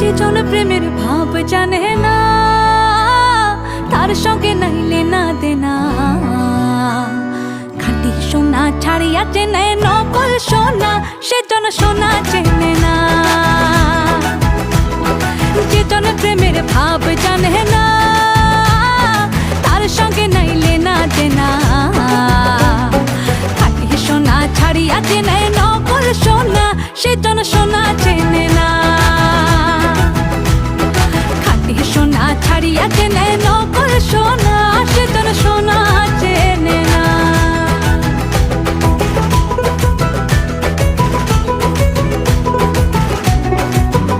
যে জন প্রেমের ভাব জানে না, তার সঙ্গে নাইলে না দেনা। খাঁটি সোনা ছাড়িয়া চেনে নকল সোনা সে জন সোনা চেনে না। যে প্রেমের ভাব জানে না, তার সঙ্গে নাইলে না দেনা। খাঁটি সোনা ছাড়িয়া চেনে নকল সোনা সে জন সোনা ছাড়িয়া কেন